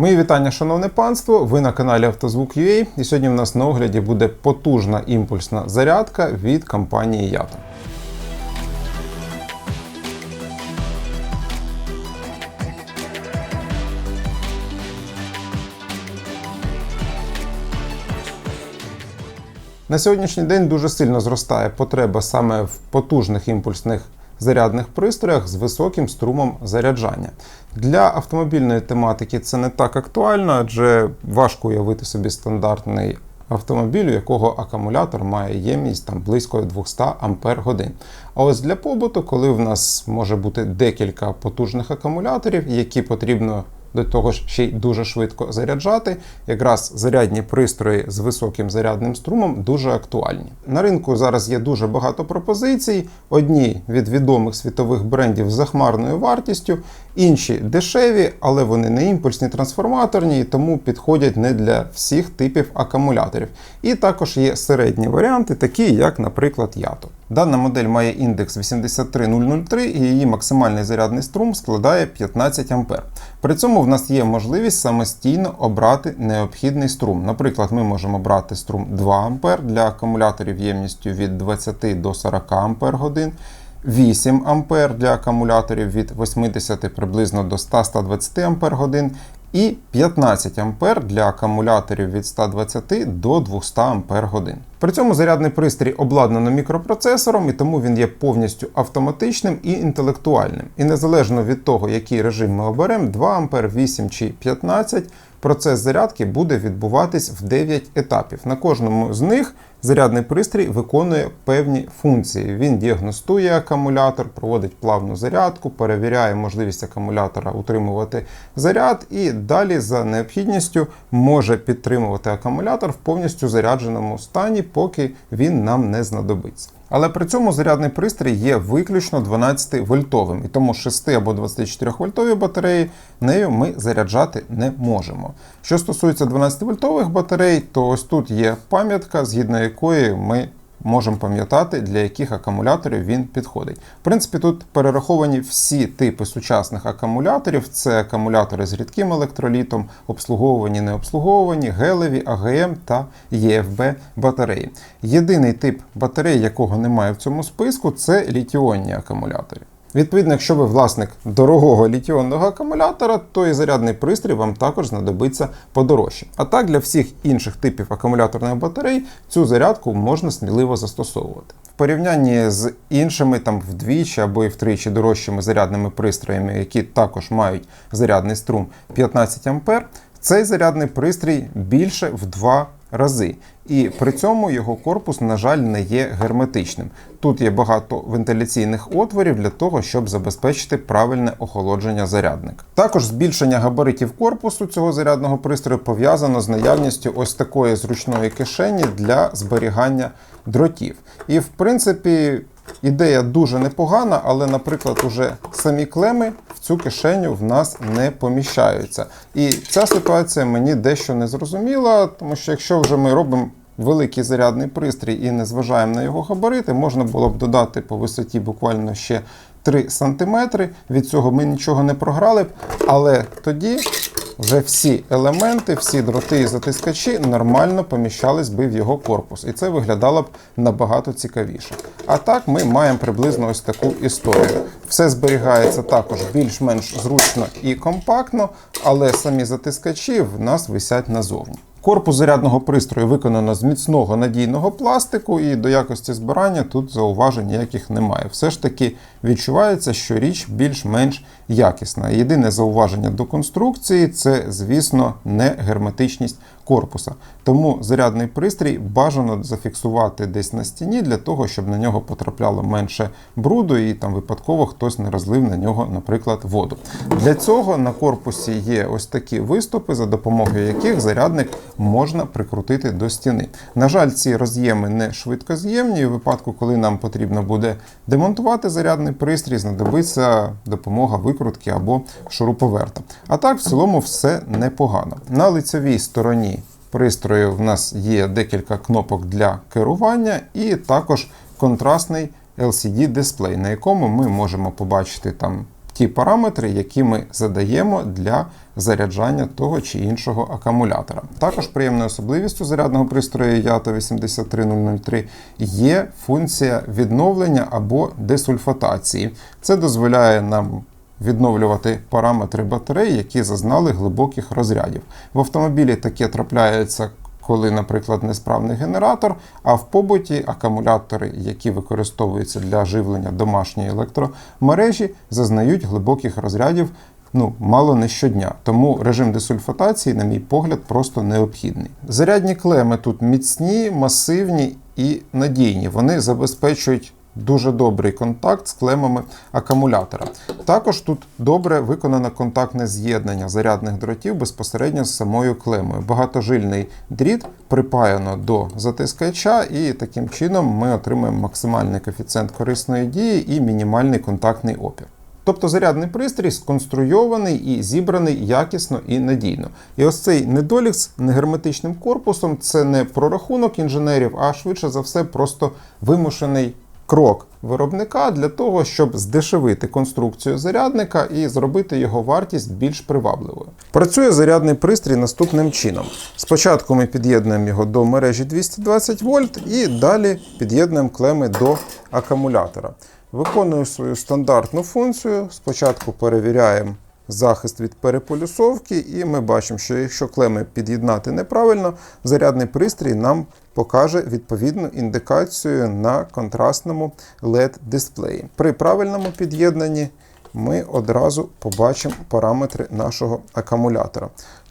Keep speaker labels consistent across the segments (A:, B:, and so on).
A: Мої вітання, шановне панство. Ви на каналі Автозвук.ua і сьогодні в нас на огляді буде потужна імпульсна зарядка від компанії Yato. На сьогоднішній день дуже сильно зростає потреба саме в потужних імпульсних зарядних пристроях з високим струмом заряджання. Для автомобільної тематики це не так актуально, адже важко уявити собі стандартний автомобіль, у якого акумулятор має ємність там близько 200 Ампер годин. А ось для побуту, коли в нас може бути декілька потужних акумуляторів, які потрібно до того ж ще й дуже швидко заряджати. Якраз зарядні пристрої з високим зарядним струмом дуже актуальні. На ринку зараз є дуже багато пропозицій. Одні від відомих світових брендів з захмарною вартістю, інші дешеві, але вони не імпульсні трансформаторні, і тому підходять не для всіх типів акумуляторів. І також є середні варіанти, такі як, наприклад, Yato. Дана модель має індекс 83003 і її максимальний зарядний струм складає 15 А. При цьому в нас є можливість самостійно обрати необхідний струм. Наприклад, ми можемо брати струм 2 А для акумуляторів ємністю від 20 до 40 Ах, 8 А для акумуляторів від 80 приблизно до 100-120 Ах і 15 А для акумуляторів від 120 до 200 Ах. При цьому зарядний пристрій обладнано мікропроцесором, і тому він є повністю автоматичним і інтелектуальним. І незалежно від того, який режим ми оберемо, 2 А, 8 чи 15, процес зарядки буде відбуватись в 9 етапів. На кожному з них зарядний пристрій виконує певні функції. Він діагностує акумулятор, проводить плавну зарядку, перевіряє можливість акумулятора утримувати заряд і далі за необхідністю може підтримувати акумулятор в повністю зарядженому стані, поки він нам не знадобиться. Але при цьому зарядний пристрій є виключно 12 вольтовим, і тому 6 або 24 вольтові батареї нею ми заряджати не можемо. Що стосується 12 вольтових батарей, то ось тут є пам'ятка, згідно якої ми можемо пам'ятати, для яких акумуляторів він підходить. В принципі, тут перераховані всі типи сучасних акумуляторів: це акумулятори з рідким електролітом, обслуговувані, необслуговувані, гелеві, АГМ та ЄФБ батареї. Єдиний тип батарей, якого немає в цьому списку, це літіонні акумулятори. Відповідно, якщо ви власник дорогого літіонного акумулятора, то і зарядний пристрій вам також знадобиться подорожче. А так для всіх інших типів акумуляторних батарей цю зарядку можна сміливо застосовувати. В порівнянні з іншими там вдвічі або і втричі дорожчими зарядними пристроями, які також мають зарядний струм 15 А, цей зарядний пристрій більше в два рази. І при цьому його корпус, на жаль, не є герметичним. Тут є багато вентиляційних отворів для того, щоб забезпечити правильне охолодження зарядника. Також збільшення габаритів корпусу цього зарядного пристрою пов'язано з наявністю ось такої зручної кишені для зберігання дротів. І в принципі. Ідея дуже непогана, але, наприклад, уже самі клеми в цю кишеню в нас не поміщаються. І ця ситуація мені дещо не зрозуміла, тому що якщо вже ми робимо великий зарядний пристрій і не зважаємо на його габарити, можна було б додати по висоті буквально ще 3 см. Від цього ми нічого не програли б, але тоді вже всі елементи, всі дроти і затискачі нормально поміщались би в його корпус. І це виглядало б набагато цікавіше. А так ми маємо приблизно ось таку історію. Все зберігається також більш-менш зручно і компактно, але самі затискачі в нас висять назовні. Корпус зарядного пристрою виконано з міцного надійного пластику, і до якості збирання тут зауважень ніяких немає. Все ж таки відчувається, що річ більш-менш якісна. Єдине зауваження до конструкції це, звісно, не герметичність корпуса. Тому зарядний пристрій бажано зафіксувати десь на стіні для того, щоб на нього потрапляло менше бруду і там випадково хтось не розлив на нього, наприклад, воду. Для цього на корпусі є ось такі виступи, за допомогою яких зарядник можна прикрутити до стіни. На жаль, ці роз'єми не швидкоз'ємні. У випадку, коли нам потрібно буде демонтувати зарядний пристрій, знадобиться допомога викрутки або шуруповерта. А так, в цілому, все непогано. На лицевій стороні пристрою в нас є декілька кнопок для керування, і також контрастний LCD-дисплей, на якому ми можемо побачити там ті параметри, які ми задаємо для заряджання того чи іншого акумулятора. Також приємною особливістю зарядного пристрою YATO 83003 є функція відновлення або десульфатації. Це дозволяє нам відновлювати параметри батарей, які зазнали глибоких розрядів. В автомобілі таке трапляється. Коли, наприклад, несправний генератор, а в побуті акумулятори, які використовуються для живлення домашньої електромережі, зазнають глибоких розрядів ну, мало не щодня. Тому режим десульфатації, на мій погляд, просто необхідний. Зарядні клеми тут міцні, масивні і надійні. Вони забезпечують дуже добрий контакт з клемами акумулятора. Також тут добре виконане контактне з'єднання зарядних дротів безпосередньо з самою клемою. Багатожильний дріт припаяно до затискача, і таким чином ми отримаємо максимальний коефіцієнт корисної дії і мінімальний контактний опір. Тобто зарядний пристрій сконструйований і зібраний якісно і надійно. І ось цей недолік з негерметичним корпусом це не прорахунок інженерів, а швидше за все, просто вимушений крок виробника для того, щоб здешевити конструкцію зарядника і зробити його вартість більш привабливою. Працює зарядний пристрій наступним чином. Спочатку ми під'єднуємо його до мережі 220 вольт і далі під'єднуємо клеми до акумулятора. Виконую свою стандартну функцію. Спочатку перевіряємо захист від переполюсовки, і ми бачимо, що якщо клеми під'єднати неправильно, зарядний пристрій нам покаже відповідну індикацію на контрастному LED-дисплеї. При правильному під'єднанні ми одразу побачимо параметри нашого акумулятора.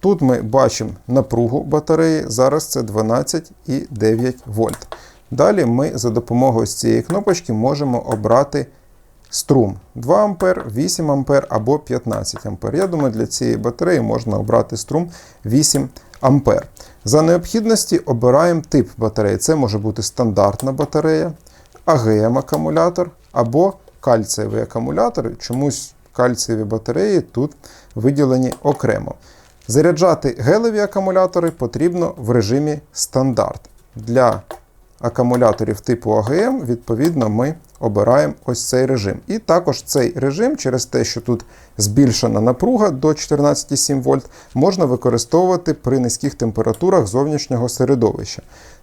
A: Тут ми бачимо напругу батареї, зараз це 12,9 вольт. Далі ми за допомогою цієї кнопочки можемо обрати струм 2 А, 8 А або 15 А. Я думаю, для цієї батареї можна обрати струм 8 А. За необхідності обираємо тип батареї. Це може бути стандартна батарея, АГМ-акумулятор або кальцієвий акумулятор. Чомусь кальцієві батареї тут виділені окремо. Заряджати гелеві акумулятори потрібно в режимі стандарт. Для акумуляторів типу АГМ, відповідно, ми обираємо ось цей режим. І також цей режим, через те, що тут збільшена напруга до 14,7 вольт, можна використовувати при низьких температурах зовнішнього середовища.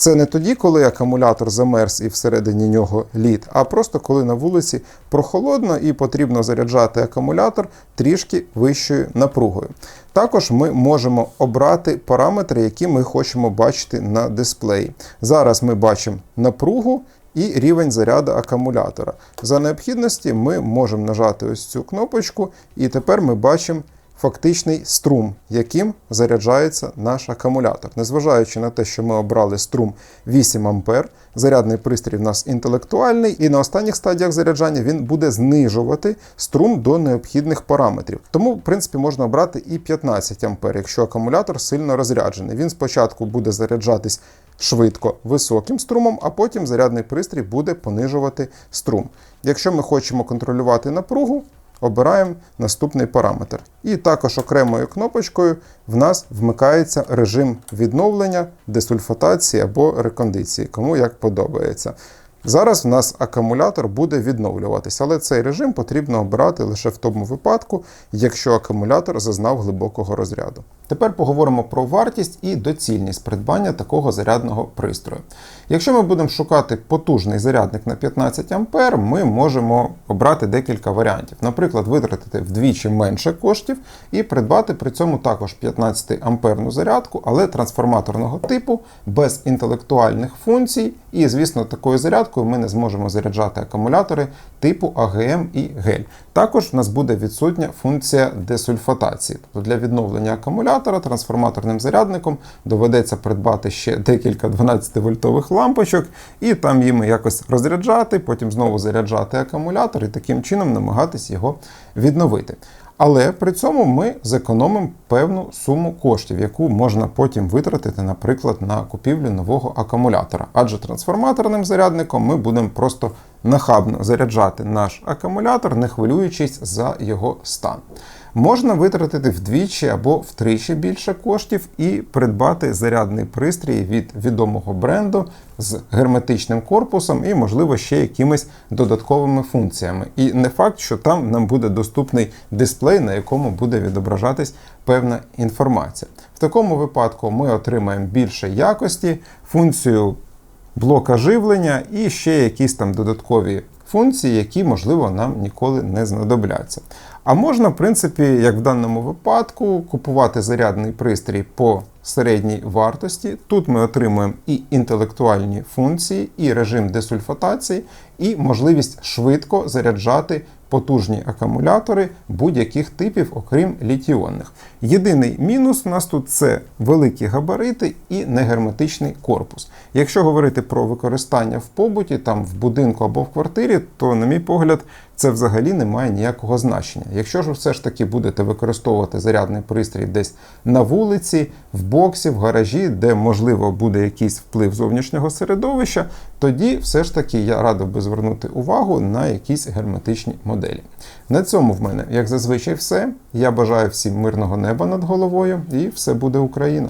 A: Це не тоді, коли акумулятор замерз і всередині нього лід, а просто коли на вулиці прохолодно і потрібно заряджати акумулятор трішки вищою напругою. Також ми можемо обрати параметри, які ми хочемо бачити на дисплеї. Зараз ми бачимо напругу і рівень заряду акумулятора. За необхідності ми можемо нажати ось цю кнопочку, і тепер ми бачимо фактичний струм, яким заряджається наш акумулятор. Незважаючи на те, що ми обрали струм 8 А, зарядний пристрій в нас інтелектуальний, і на останніх стадіях заряджання він буде знижувати струм до необхідних параметрів. Тому, в принципі, можна обрати і 15 А, якщо акумулятор сильно розряджений. Він спочатку буде заряджатись швидко високим струмом, а потім зарядний пристрій буде понижувати струм. Якщо ми хочемо контролювати напругу, обираємо наступний параметр. І також окремою кнопочкою в нас вмикається режим відновлення, десульфатації або рекондиції, кому як подобається. Зараз в нас акумулятор буде відновлюватися, але цей режим потрібно обирати лише в тому випадку, якщо акумулятор зазнав глибокого розряду. Тепер поговоримо про вартість і доцільність придбання такого зарядного пристрою. Якщо ми будемо шукати потужний зарядник на 15 А, ми можемо обрати декілька варіантів. Наприклад, витратити вдвічі менше коштів і придбати при цьому також 15 амперну зарядку, але трансформаторного типу, без інтелектуальних функцій. І, звісно, такою зарядкою ми не зможемо заряджати акумулятори типу АГМ і гель. Також в нас буде відсутня функція десульфатації. Тобто для відновлення акумулятора трансформаторним зарядником доведеться придбати ще декілька 12-вольтових лампочок, і там їм якось розряджати, потім знову заряджати акумулятор і таким чином намагатись його відновити. Але при цьому ми зекономимо певну суму коштів, яку можна потім витратити, наприклад, на купівлю нового акумулятора. Адже трансформаторним зарядником ми будемо просто нахабно заряджати наш акумулятор, не хвилюючись за його стан. Можна витратити вдвічі або втричі більше коштів і придбати зарядний пристрій від відомого бренду з герметичним корпусом і, можливо, ще якимись додатковими функціями. І не факт, що там нам буде доступний дисплей, на якому буде відображатись певна інформація. В такому випадку ми отримаємо більше якості, функцію блока живлення і ще якісь там додаткові функції, які, можливо, нам ніколи не знадобляться. А можна, в принципі, як в даному випадку, купувати зарядний пристрій по середній вартості. Тут ми отримуємо і інтелектуальні функції, і режим десульфатації, і можливість швидко заряджати потужні акумулятори будь-яких типів, окрім літіонних. Єдиний мінус у нас тут це великі габарити і негерметичний корпус. Якщо говорити про використання в побуті, там в будинку або в квартирі, то, на мій погляд, це взагалі не має ніякого значення. Якщо ж ви все ж таки будете використовувати зарядний пристрій десь на вулиці, в боксі, в гаражі, де можливо буде якийсь вплив зовнішнього середовища, тоді все ж таки я радив би звернути увагу на якісь герметичні моделі. На цьому в мене, як зазвичай, все. Я бажаю всім мирного неба над головою і все буде Україна!